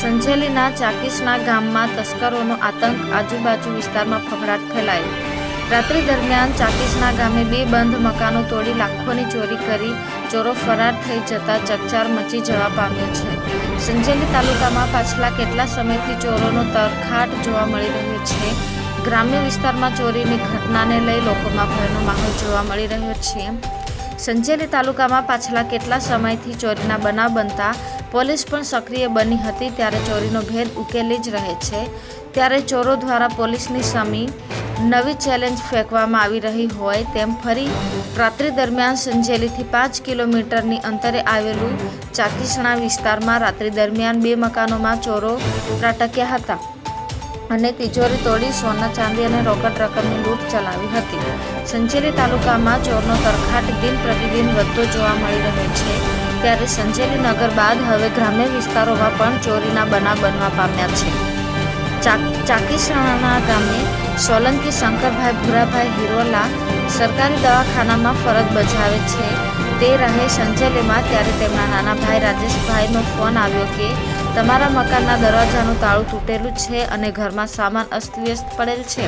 સંજેલીના ચાકીસના ગામમાં તસ્કરોનો આતંક આજુબાજુ વિસ્તારમાં ફફડાટ ફેલાયો. રાત્રિ દરમિયાન ચાકીસના ગામે બે બંધ મકાનો તોડી લાખોની ચોરી કરી ચોરો ફરાર થઈ જતા ચકચાર મચી જવા પામ્યો છે. સંજેલી તાલુકામાં પાછલા કેટલા સમયથી ચોરોનો તરખાટ જોવા મળી રહ્યો છે? ગ્રામ્ય વિસ્તારમાં ચોરીની ઘટનાને લઈ લોકોમાં ભયનો માહોલ જોવા મળી રહ્યો છે. સંજેલી તાલુકામાં પાછલા કેટલા સમયથી ચોરીના બનાવ બનતા પોલીસ પણ સક્રિય બની હતી ત્યારે ચોરીનો ભેદ ઉકેલી જ રહે છે. ત્યારે ચોરો દ્વારા પોલીસની સામે નવી ચેલેન્જ ફેંકવામાં આવી રહી હોય તેમ ફરી રાત્રિ દરમિયાન સંજેલીથી પાંચ કિલોમીટરની અંતરે આવેલું ચાકીસણા વિસ્તારમાં રાત્રિ દરમિયાન બે મકાનોમાં ચોરો ત્રાટક્યા હતા અને તિજોરી તોડી સોના, ચાંદી અને રોકડ રકમની લૂંટ ચલાવી હતી. સંજેલી તાલુકામાં ચોરનો તરખાટ દિન પ્રતિદિન વધતો જોવા મળી રહ્યો છે. ત્યારે સંજેલી નગર બાદ હવે ગ્રામ્ય વિસ્તારોમાં પણ ચોરીના બનાવ બનવા પામ્યા છે. ચાક ચાકીસણાના ગામે સોલંકી શંકરભાઈ ભૂરાભાઈ હિરોલા સરકારી દવાખાનામાં ફરજ બજાવે છે. તે રહે સંજેલીમાં ત્યારે તેમના નાના ભાઈ રાજેશભાઈનો ફોન આવ્યો કે, તમારા મકાનના દરવાજાનું તાળું તૂટેલું છે અને ઘરમાં સામાન અસ્તવ્યસ્ત પડેલ છે.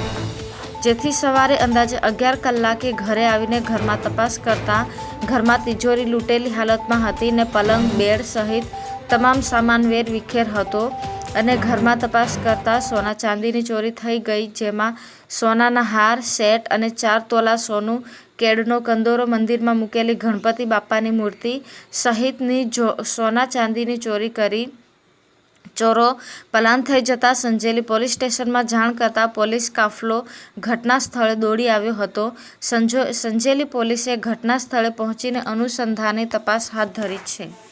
જેથી સવારે અંદાજે અગિયાર કલાકે ઘરે આવીને ઘરમાં તપાસ કરતાં ઘરમાં તિજોરી લૂંટેલી હાલતમાં હતી ને પલંગ, બેડ સહિત તમામ સામાન વેર વિખેર હતો અને ઘરમાં તપાસ કરતાં સોના ચાંદીની ચોરી થઈ ગઈ, જેમાં સોનાના હાર, સેટ અને ચાર તોલા સોનું કેડનો કંદોરો મંદિરમાં મૂકેલી ગણપતિ બાપાની મૂર્તિ સહિતની જો, સોના ચાંદીની ચોરી કરી ચોરો પલાન થઈ જતા સંજેલી પોલીસ સ્ટેશનમાં જાણ કરતા પોલીસ કાફલો ઘટના સ્થળે દોડી આવ્યો હતો. સંજો સંજેલી પોલીસે ઘટના સ્થળે પહોંચીને અનુસંધાને તપાસ હાથ ધરી છે.